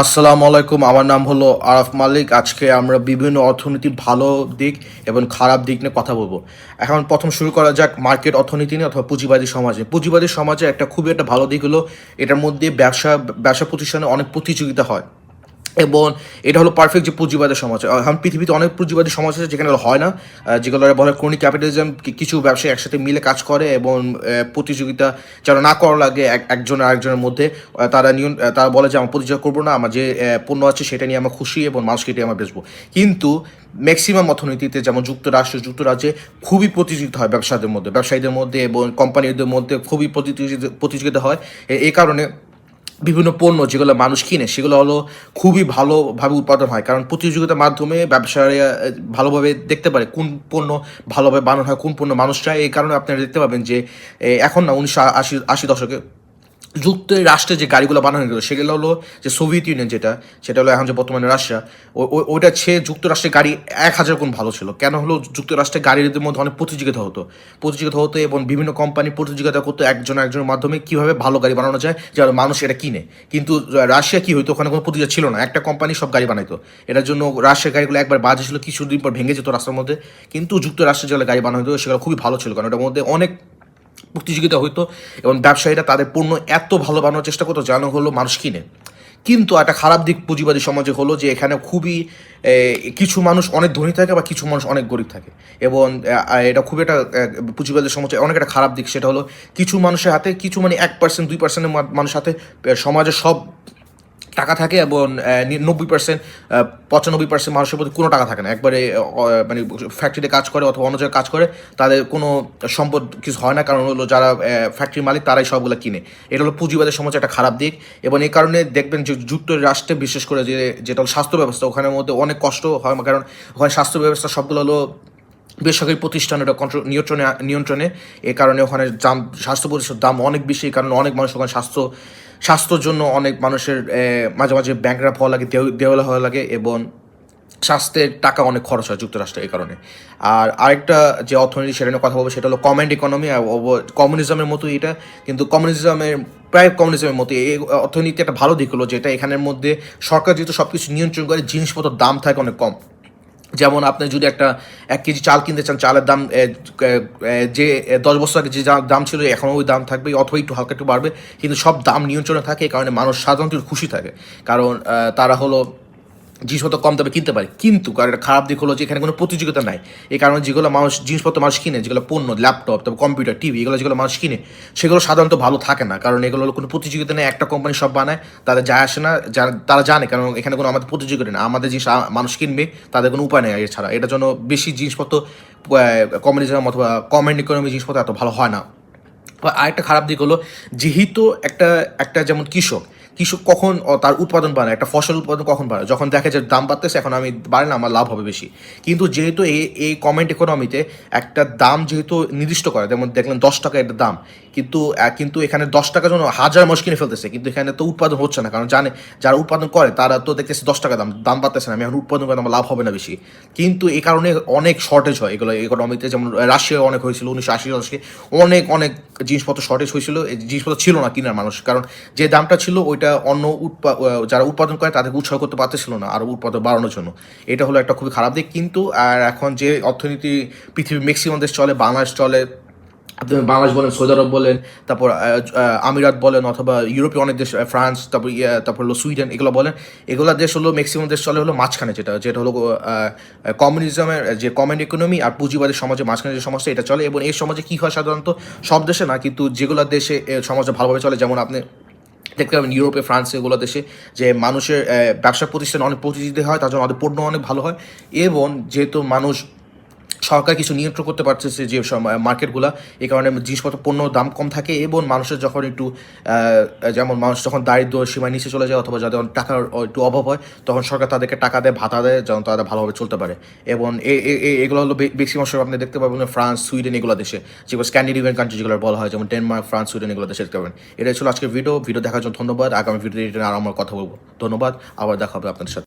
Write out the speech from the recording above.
আসসালামু আলাইকুম, আমার নাম হলো আরাফ মালিক। আজকে আমরা বিভিন্ন অর্থনীতির ভালো দিক এবং খারাপ দিক নিয়ে কথা বলব। এখন প্রথম শুরু করা যাক মার্কেট অর্থনীতি নিয়ে অথবা পুঁজিবাদী সমাজে। পুঁজিবাদী সমাজে একটা খুবই একটা ভালো দিক হলো, এটার মধ্যে ব্যবসা ব্যবসা প্রতিষ্ঠানে অনেক প্রতিযোগিতা হয়। এবং এটা হলো পারফেক্ট যে পুঁজিবাদের সমাজ। এখন পৃথিবীতে অনেক পুঁজিবাদী সমাজ আছে যেখানে হয় না। যেগুলো বলে ক্রনিক ক্যাপিটালিজম কিছু ব্যবসায়ী একসাথে মিলে কাজ করে এবং প্রতিযোগিতা যেন না করা লাগে এক- একজন আরেকজনের মধ্যে তারা নিয়ন তারা বলে যে, আমরা প্রতিযোগিতা করব না, আমার যে পণ্য আছে সেটা নিয়ে আমরা খুশি এবং মানুষকে এটাই আমরা বেচবো। কিন্তু ম্যাক্সিমাম অর্থনীতিতে যেমন যুক্তরাষ্ট্র, যুক্তরাজ্যে খুবই প্রতিযোগিতা হয় ব্যবসাদের মধ্যে, ব্যবসায়ীদের মধ্যে এবং কোম্পানিদের মধ্যে খুবই প্রতিযোগিতা প্রতিযোগিতা হয়। এই কারণে বিভিন্ন পণ্য যেগুলো মানুষ কিনে, সেগুলো হলো খুবই ভালোভাবে উৎপাদন হয়। কারণ প্রতিযোগিতার মাধ্যমে ব্যবসায়ীরা ভালোভাবে দেখতে পারে কোন পণ্য ভালোভাবে বানানো হয়, কোন পণ্য মানুষ চায়। এই কারণে আপনারা দেখতে পাবেন যে এখন না, উনিশশো আশি আশি দশকে যুক্তরাষ্ট্রে যে গাড়িগুলো বানানো হলো সেগুলো হলো যে সোভিয়েত ইউনিয়ন যেটা, সেটা হলো এখন যে বর্তমানে রাশিয়া ওইটা চেয়ে যুক্তরাষ্ট্রের গাড়ি এক হাজার গুণ ভালো ছিল। কেন হলো যুক্তরাষ্ট্রের গাড়ির মধ্যে অনেক প্রতিযোগিতা হতো। প্রতিযোগিতা হতো এবং বিভিন্ন কোম্পানি প্রতিযোগিতা করতো একজন একজনের মাধ্যমে কীভাবে ভালো গাড়ি বানানো যায় যারা মানুষ এটা কিনে। কিন্তু রাশিয়া কি হতো ওখানে কোনো প্রতিযোগিতা ছিল না। একটা কোম্পানি সব গাড়ি বানাইতো। এটার জন্য রাশিয়ার গাড়িগুলো একবার বাজে ছিল, কিছুদিন পর ভেঙে যেত রাস্তার মধ্যে। কিন্তু যুক্তরাষ্ট্রের যেগুলো গাড়ি বানানো হতো সেগুলো খুবই ভালো ছিল, কারণ ওটার মধ্যে অনেক প্রতিযোগিতা হইতো এবং ব্যবসায়ীরা তাদের পণ্য এত ভালো বানানোর চেষ্টা করতো যেন হলো মানুষ কিনে। কিন্তু একটা খারাপ দিক পুঁজিবাদী সমাজে হলো যে এখানে খুবই কিছু মানুষ অনেক ধনী থাকে বা কিছু মানুষ অনেক গরিব থাকে। এবং এটা খুবই একটা পুঁজিবাদী সমাজে অনেক একটা খারাপ দিক সেটা হলো, কিছু মানুষের হাতে, কিছু মানে এক পার্সেন্ট দুই পার্সেন্টের মানুষের হাতে সমাজের সব টাকা থাকে এবং নব্বই পার্সেন্ট পঁচানব্বই পার্সেন্ট মানুষের প্রতি কোনো টাকা থাকে না। একবারে মানে ফ্যাক্টরিতে কাজ করে অথবা অন্য জায়গায় কাজ করে, তাদের কোনো সম্পদ কিছু হয় না। কারণ হলো যারা ফ্যাক্টরির মালিক তারাই সবগুলো কিনে। এটা হলো পুঁজিবাদের সমাজে একটা খারাপ দিক এবং এই কারণে দেখবেন যে যুক্তরাষ্ট্রে বিশেষ করে যে, যেটা হলো স্বাস্থ্য ব্যবস্থা, ওখানের মধ্যে অনেক কষ্ট হয়। কারণ ওখানে স্বাস্থ্য ব্যবস্থা সবগুলো হলো বেসরকারি প্রতিষ্ঠান এটা কন্ট্রোল নিয়ন্ত্রণে নিয়ন্ত্রণে। এই কারণে ওখানে দাম, স্বাস্থ্য পরিষেবার দাম অনেক বেশি। কারণ অনেক মানুষ ওখানে স্বাস্থ্য স্বাস্থ্যর জন্য অনেক মানুষের মাঝে মাঝে ব্যাংকরা হওয়া লাগে, দেও- দেওয়ালা হওয়া লাগে এবং স্বাস্থ্যের টাকা অনেক খরচ হয় যুক্তরাষ্ট্রে এই কারণে। আর আরেকটা যে অর্থনীতি সেটা নিয়ে কথা বলব সেটা হলো কমেন্ট ইকোনমি কমিউনিজমের মতো এটা, কিন্তু কমিউনিজমের প্রায় কমিউনিজমের মতো এই অর্থনীতি একটা ভালো দিক হলো যেটা এখানের মধ্যে সরকার যেহেতু সব কিছু নিয়ন্ত্রণ করে জিনিসপত্র দাম থাকে অনেক কম। যেমন আপনি যদি একটা এক কেজি চাল কিনতে চান, চালের দাম যে দশ বছর আগে যে দাম ছিল, এখনও ওই দাম থাকবে অথবা একটু হালকা একটু বাড়বে। কিন্তু সব দাম নিয়ন্ত্রণে থাকে, এই কারণে মানুষ সাধারণত খুশি থাকে। কারণ তারা হলো জিনিসপত্র কম দামে কিনতে পারে। কিন্তু কারণ একটা খারাপ দিক হলো যে এখানে কোনো প্রতিযোগিতা নাই। এই কারণে যেগুলো মানুষ, জিনিসপত্র মানুষ কিনে, যেগুলো পণ্য ল্যাপটপ তারপর কম্পিউটার টিভি এগুলো যেগুলো মানুষ কিনে, সেগুলো সাধারণত ভালো থাকে না। কারণ এগুলো হলো কোনো প্রতিযোগিতা নেই, একটা কোম্পানি সব বানায়, তাদের যায় আসে না তারা জানে, কারণ এখানে কোনো আমাদের প্রতিযোগিতা নেই। আমাদের জিনিস মানুষ কিনবে, তাদের কোনো উপায় নেই এছাড়া। এটার জন্য বেশি জিনিসপত্র কমিউনিজম অথবা কমেন্ট ইকোনমি জিনিসপত্র এত ভালো হয় না। আর আরেকটা খারাপ দিক হলো, যেহেতু একটা একটা যেমন কৃষক কৃষক কখন তার উৎপাদন বাড়ায় একটা ফসল উৎপাদন কখন বাড়ে? যখন দেখে যে দাম বাড়তেছে, এখন আমি বাড়ে না আমার লাভ হবে বেশি। কিন্তু যেহেতু এই এই কমেন্ট ইকোনমিতে একটা দাম যেহেতু নির্দিষ্ট করে, যেমন দেখলেন দশ টাকা একটা দাম, কিন্তু কিন্তু এখানে দশ টাকার জন্য হাজার মাস কিনে ফেলতেছে, কিন্তু এখানে তো উৎপাদন হচ্ছে না, কারণ জানে, যারা উৎপাদন করে, তারা তো দেখতেছে দশ টাকা দাম দাম বাড়তেছে না, আমি এখন উৎপাদন করে আমার লাভ হবে না বেশি। কিন্তু এই কারণে অনেক শর্টেজ হয়, এগুলো ইকোনমিতে যেমন রাশিয়ায় অনেক হয়েছিল, উনিশশো আশি দশকে অনেক অনেক জিনিসপত্র শর্টেজ হয়েছিল জিনিসপত্র ছিল না কিনার মানুষ, কারণ যে দামটা ছিল, ওইটা অন্য উৎপা যারা উৎপাদন করে তাদেরকে উৎসাহ করতে পারতেছিল না আরও উৎপাদন বাড়ানোর জন্য। এটা হলো একটা খুবই খারাপ দিক। কিন্তু, আর এখন যে অর্থনীতি পৃথিবীর ম্যাক্সিমাম দেশ চলে, বাংলাদেশ চলে, আপনি বাংলাদেশ বলেন, সৌদি আরব বলেন, তারপর আমিরাত বলেন, অথবা ইউরোপীয় অনেক দেশ ফ্রান্স, তারপর তারপর হলো সুইডেন, এগুলো বলেন, এগুলো দেশ হলো ম্যাক্সিমাম দেশ চলে হলো মাঝখানে যেটা যেটা হলো কমিউনিজমের, যে কমেন্ট ইকোনমি আর পুঁজিবাদী সমাজে মাঝখানে যে সমাজটা এটা চলে। এবং এই সমাজে কী হয় সাধারণত? সব দেশে না, কিন্তু যেগুলো দেশে সমাজটা ভালোভাবে চলে, যেমন আপনি দেখতে পাবেন ইউরোপে, ফ্রান্সে এগুলো দেশে যে মানুষের ব্যবসা প্রতিষ্ঠান অনেক প্রতিযোগিতা হয়, তার জন্য আমাদের পণ্য অনেক ভালো হয়। এবং যেহেতু মানুষ সরকার কিছু নিয়ন্ত্রণ করতে পারতেছে যে মার্কেটগুলো, এই কারণে জিনিসপত্র পণ্য দাম কম থাকে এবং মানুষের যখন একটু যেমন মানুষ যখন দারিদ্র সীমায় নিচে চলে যায় অথবা যাদের টাকার একটু অভাব হয়, তখন সরকার তাদেরকে টাকা দেয়, ভাতা দেয় যেন তারা ভালোভাবে চলতে পারে। এবং এগুলো হলো ম্যাক্সিমাম সময় আপনি দেখতে পাবেন ফ্রান্স, সুইডেন এগুলো দেশে যেগুলো স্ক্যান্ডিনেভিয়ান কান্ট্রি যেগুলো বলা হয়, যেমন ডেনমার্ক, ফ্রান্স, সুইডেন এগুলো দেশে দেখতে পাবেন। এটা ছিল আজকে ভিডিও ভিডিও দেখার জন্য ধন্যবাদ। আগামী ভিডিও আর আমার কথা বলব। ধন্যবাদ। আবার দেখা হবে আপনাদের সাথে।